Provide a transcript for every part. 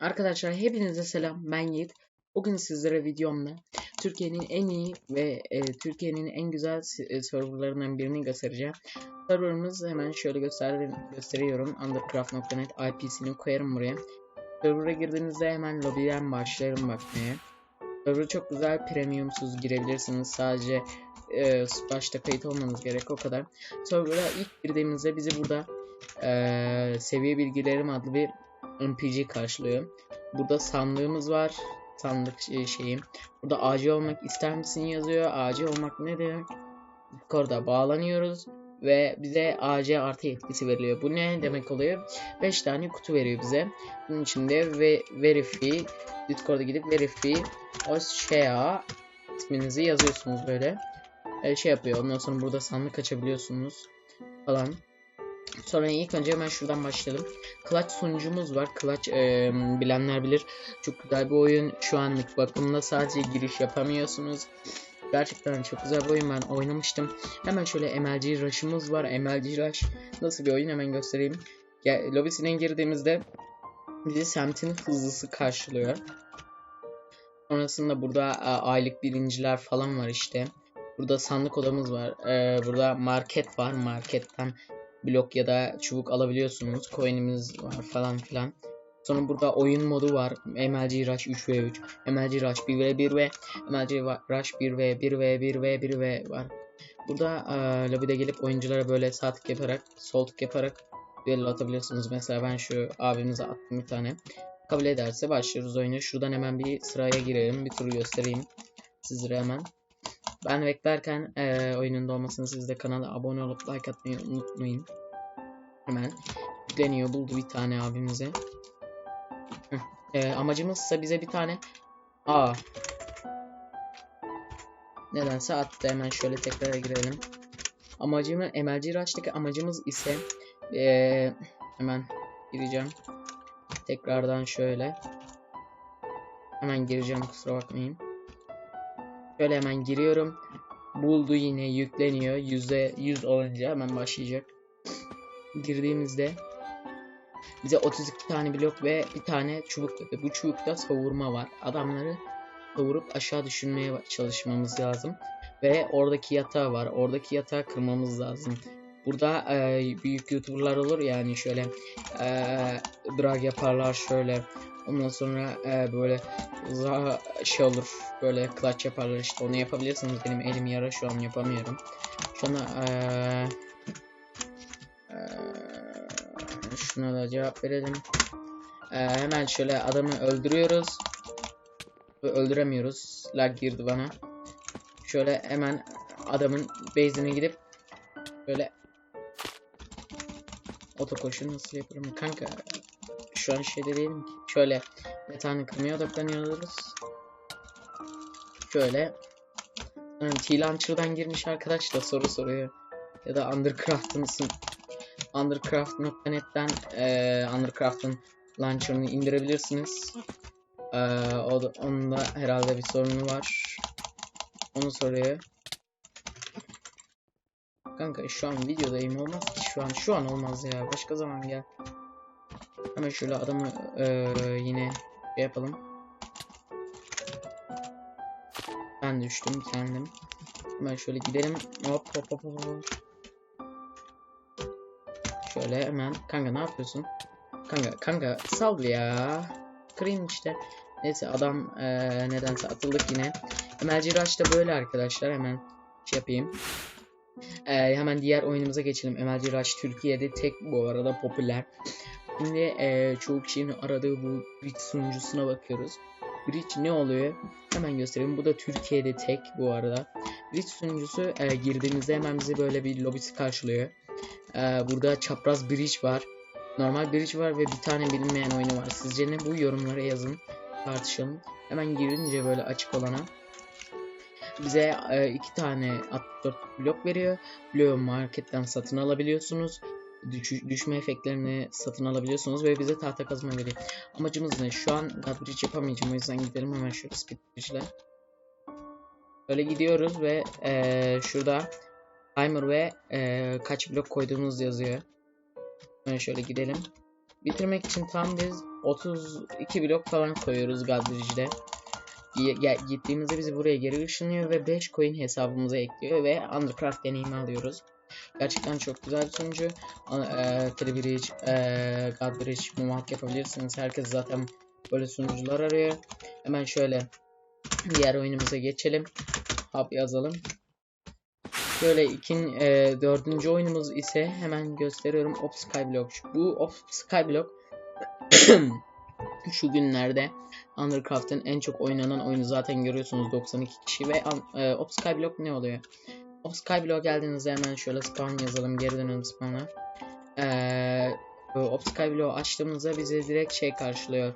Arkadaşlar hepinize selam. Ben Yiğit. Bugün sizlere videomda Türkiye'nin en iyi ve e, Türkiye'nin en güzel e, serverlarından birini göstereceğim. Serverımız hemen şöyle göster gösteriyorum. Undercraft.net IP'sini koyarım buraya. Server'a girdiğinizde hemen lobiden başlarım bakmaya. Server çok güzel premiumsuz girebilirsiniz. Sadece e, başta kayıt olmanız gerek o kadar. Server'a ilk girdiğimizde bizi burada e, seviye bilgilerim adlı bir NPC karşılıyor. Burada sandığımız var. Sandık şey- şeyim. Burada AC olmak ister misin yazıyor. AC olmak ne demek? Discord'a bağlanıyoruz ve bize AC artı etkisi veriliyor. Bu ne demek oluyor? 5 tane kutu veriyor bize. Bunun içinde ve verify Discord'a gidip verify Oshea isminizi yazıyorsunuz böyle. E, şey yapıyor. Ondan sonra burada sandık açabiliyorsunuz falan. Sonra ilk önce hemen şuradan başlayalım. Clutch sunucumuz var. Clutch e, bilenler bilir. Çok güzel bir oyun. Şu anlık bakımda sadece giriş yapamıyorsunuz. Gerçekten çok güzel bir oyun. Ben oynamıştım. Hemen şöyle MLG Rush'ımız var. MLG Rush nasıl bir oyun hemen göstereyim. Ya, lobisine girdiğimizde bizi semtin hızlısı karşılıyor. Sonrasında burada e, aylık birinciler falan var işte. Burada sandık odamız var. E, burada market var. Marketten blok ya da çubuk alabiliyorsunuz. Coin'imiz var falan filan. Sonra burada oyun modu var. MLG Rush 3v3, MLG Rush 1v1 ve MLG Rush 1v 1v 1v 1v var. Burada e, lobide gelip oyunculara böyle sağ tık yaparak, sol tık yaparak düello atabiliyorsunuz. Mesela ben şu abimize attım bir tane. Kabul ederse başlıyoruz oyunu. Şuradan hemen bir sıraya girelim. Bir turu göstereyim sizlere hemen. Ben beklerken e, oyunun dolmasını siz de kanala abone olup like atmayı unutmayın. Hemen yükleniyor buldu bir tane abimize. E, amacımız ise bize bir tane Aa. Nedense attı hemen şöyle tekrar girelim. Amacımı MLG Rush'taki amacımız ise e, hemen gireceğim. Tekrardan şöyle. Hemen gireceğim kusura bakmayın. Şöyle hemen giriyorum. Buldu yine yükleniyor. Yüzde yüz olunca hemen başlayacak. Girdiğimizde bize 32 tane blok ve bir tane çubuk dedi. Bu çubukta savurma var. Adamları savurup aşağı düşürmeye çalışmamız lazım. Ve oradaki yatağı var. Oradaki yatağı kırmamız lazım. Burada e, büyük youtuberlar olur yani şöyle e, drag yaparlar şöyle. Ondan sonra e, böyle za şey olur böyle clutch yaparlar işte onu yapabilirsiniz. Benim elim yara şu an yapamıyorum. Şuna e, e, şuna da cevap verelim. E, hemen şöyle adamı öldürüyoruz. Öldüremiyoruz. Lag girdi bana. Şöyle hemen adamın base'ine gidip böyle Oto koşu nasıl yaparım kanka şu an şeyde değilim ki. Şöyle yatağını kırmaya odaklanıyoruz. Şöyle yani T-Launcher'dan girmiş arkadaş da soru soruyor. Ya da Undercraft'ın Undercraft.net'ten e, Undercraft'ın launcher'ını indirebilirsiniz. E, o da, onun herhalde bir sorunu var. Onu soruyor. Kanka şu an videodayım olmaz ki şu an. Şu an olmaz ya. Başka zaman gel. Hemen şöyle adamı eee, yine şey yapalım. Ben düştüm kendim. Hemen şöyle gidelim. Hop hop hop hop. Şöyle hemen. Kanka ne yapıyorsun? Kanka kanka sal ya. Kırayım işte. Neyse adam eee, nedense atıldık yine. MLG Rush da böyle arkadaşlar. Hemen şey yapayım. Ee, hemen diğer oyunumuza geçelim. MLG Rush Türkiye'de tek bu arada popüler. Şimdi e, çoğu kişinin aradığı bu Bridge sunucusuna bakıyoruz. Bridge ne oluyor? Hemen göstereyim. Bu da Türkiye'de tek bu arada. Bridge sunucusu e, girdiğimizde hemen bizi böyle bir lobisi karşılıyor. E, burada çapraz Bridge var. Normal Bridge var ve bir tane bilinmeyen oyunu var. Sizce ne bu? Yorumlara yazın. Tartışalım. Hemen girince böyle açık olana bize e, iki tane 64 blok veriyor. Bloğu marketten satın alabiliyorsunuz. Düş, düşme efektlerini satın alabiliyorsunuz ve bize tahta kazma veriyor. Amacımız ne? Şu an God Bridge yapamayacağım o yüzden gidelim hemen şöyle Speed Bridge'le. Böyle gidiyoruz ve e, şurada timer ve e, kaç blok koyduğumuz yazıyor. Ben şöyle gidelim. bitirmek için tam biz 32 blok falan koyuyoruz ge- Gittiğimizde bizi buraya geri ışınlıyor ve 5 coin hesabımıza ekliyor ve Undercraft deneyimi alıyoruz. Gerçekten çok güzel bir sunucu. Eee Tribridge, eee Godbridge, Moonwalk yapabilirsiniz. Herkes zaten böyle sunucular arıyor. Hemen şöyle diğer oyunumuza geçelim. Hub yazalım. Şöyle ikin e, dördüncü oyunumuz ise hemen gösteriyorum Op Skyblock. Bu Op Skyblock şu günlerde Undercraft'ın en çok oynanan oyunu zaten görüyorsunuz 92 kişi ve e, Op Skyblock ne oluyor? Op Skyblock geldiğinizde hemen şöyle spawn yazalım geri dönelim spawn'a. Ee, bu Op Skyblock'u açtığımızda bizi direkt şey karşılıyor.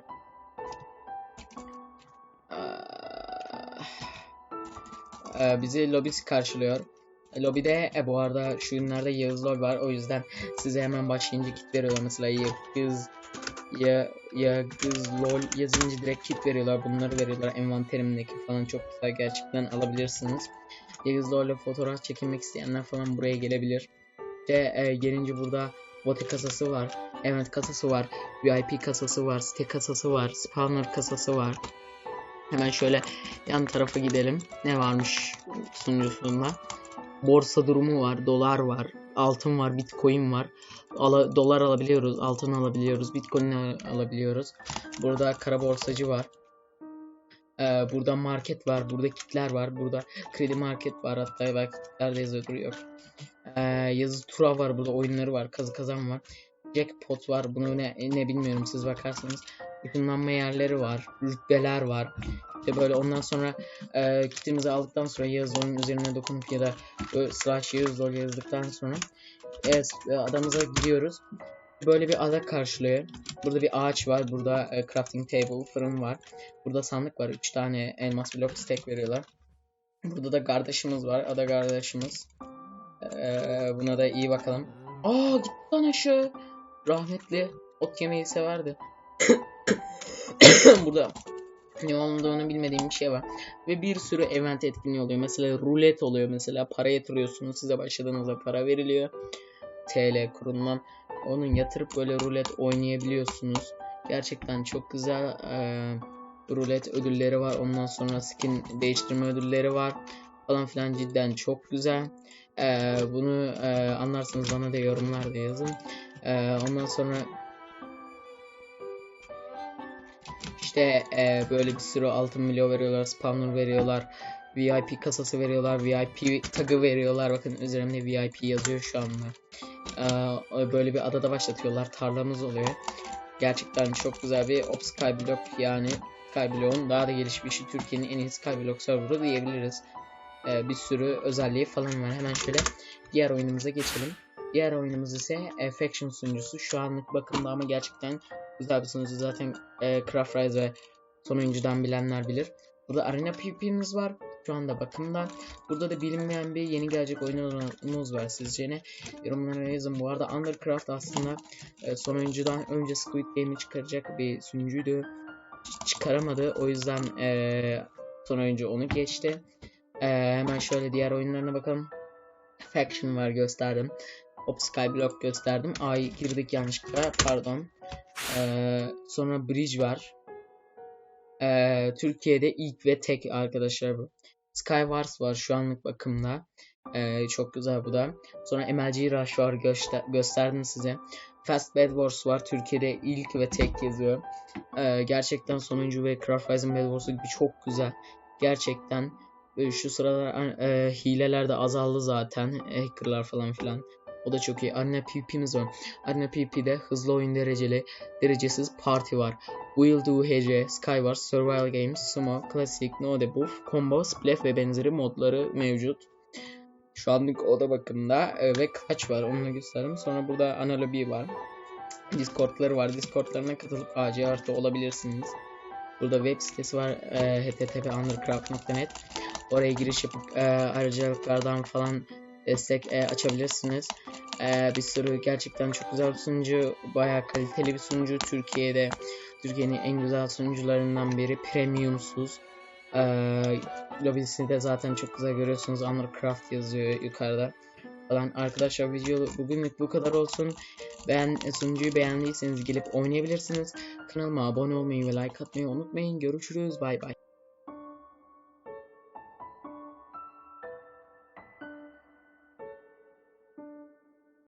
Ee, bizi lobisi karşılıyor. E, Lobide e, bu arada şu günlerde Yağız Lobby var. O yüzden size hemen başlayınca kit veriyorlar. Mesela Yağız ya Yağız LOL yazınca direkt kit veriyorlar. Bunları veriyorlar. Envanterimdeki falan çok güzel gerçekten alabilirsiniz. Yağız LOL'le fotoğraf çekilmek isteyenler falan buraya gelebilir. İşte e, gelince burada bote kasası var. Event kasası var. VIP kasası var. Site kasası var. Spawner kasası var. Hemen şöyle yan tarafa gidelim. Ne varmış sunucusunda? Borsa durumu var, dolar var, altın var, bitcoin var. Ala- dolar alabiliyoruz, altın alabiliyoruz, bitcoin al- alabiliyoruz. Burada kara borsacı var. Ee, burada market var, burada kitler var, burada kredi market var. Hatta belki kitlerde yazıyordur yok. Ee, yazı tura var, burada oyunları var, kazı kazan var. Jackpot var, bunu ne, ne bilmiyorum siz bakarsanız. Işınlanma yerleri var, rütbeler var. İşte böyle ondan sonra e, kitimizi aldıktan sonra Yağız onun üzerine dokunup ya da slash Yağız Lol yazdıktan sonra e, s- e, adamıza gidiyoruz. Böyle bir ada karşılıyor. Burada bir ağaç var. Burada e, crafting table, fırın var. Burada sandık var. 3 tane elmas blok stack veriyorlar. Burada da kardeşimiz var. Ada kardeşimiz. E, buna da iyi bakalım. Aa gitti lan aşağı. Rahmetli ot yemeyi severdi. Burada ne olduğunu bilmediğim bir şey var. Ve bir sürü event etkinliği oluyor. Mesela rulet oluyor. Mesela para yatırıyorsunuz. Size başladığınızda para veriliyor. TL kurundan. Onun yatırıp böyle rulet oynayabiliyorsunuz. Gerçekten çok güzel eee, rulet ödülleri var. Ondan sonra skin değiştirme ödülleri var. Falan filan cidden çok güzel. Eee, bunu eee, anlarsınız bana da yorumlarda yazın. Eee, ondan sonra İşte e, böyle bir sürü altın milyo veriyorlar, spawner veriyorlar, VIP kasası veriyorlar, VIP tagı veriyorlar. Bakın üzerimde VIP yazıyor şu anda. E, böyle bir adada başlatıyorlar, tarlamız oluyor. Gerçekten çok güzel bir Op Skyblock yani Skyblock'un daha da gelişmişi Türkiye'nin en iyi Skyblock serverı diyebiliriz. E, bir sürü özelliği falan var. Hemen şöyle diğer oyunumuza geçelim. Diğer oyunumuz ise e, Faction sunucusu. Şu anlık bakımda ama gerçekten güzel bir sunucu. Zaten e, Craft Rise ve son oyuncudan bilenler bilir. Burada Arena PvP'miz var. Şu anda bakımda. Burada da bilinmeyen bir yeni gelecek oyunumuz var sizce ne? Yorumlara yazın. Bu arada Undercraft aslında e, son oyuncudan önce Squid Game'i çıkaracak bir sunucuydu. Çıkaramadı. O yüzden e, son oyuncu onu geçti. E, hemen şöyle diğer oyunlarına bakalım. Faction var gösterdim. Op Skyblock gösterdim. Ay girdik yanlışlıkla. Pardon. Ee, sonra Bridge var. Ee, Türkiye'de ilk ve tek arkadaşlar bu. Skywars var şu anlık bakımda. Ee, çok güzel bu da. Sonra MLG Rush var göster gösterdim size. Fast Bed Wars var. Türkiye'de ilk ve tek yazıyor. Ee, gerçekten sonuncu ve Craft Rising Bed Wars'u gibi çok güzel. Gerçekten şu sıralar e, hileler de azaldı zaten. Hackerlar falan filan. O da çok iyi. Arena PvP'miz var. Arena PvP'de hızlı oyun dereceli, derecesiz parti var. Will Do HC, Skywars, Survival Games, Sumo, Classic, No Debuff, Combo, Splash ve benzeri modları mevcut. Şu anlık oda bakımda e, ve kaç var onu göstereyim. Sonra burada Analobi var. Discord'ları var. Discord'larına katılıp AC artı olabilirsiniz. Burada web sitesi var. E, http://undercraft.net Oraya giriş yapıp e, ayrıcalıklardan falan destek e, açabilirsiniz. E, bir sürü gerçekten çok güzel bir sunucu. Bayağı kaliteli bir sunucu. Türkiye'de Türkiye'nin en güzel sunucularından biri. Premiumsuz. E, lobisini de zaten çok güzel görüyorsunuz. Undercraft yazıyor yukarıda falan. Arkadaşlar video bugünlük bu kadar olsun. Beğen, sunucuyu beğendiyseniz gelip oynayabilirsiniz. Kanalıma abone olmayı ve like atmayı unutmayın. Görüşürüz. Bay bay.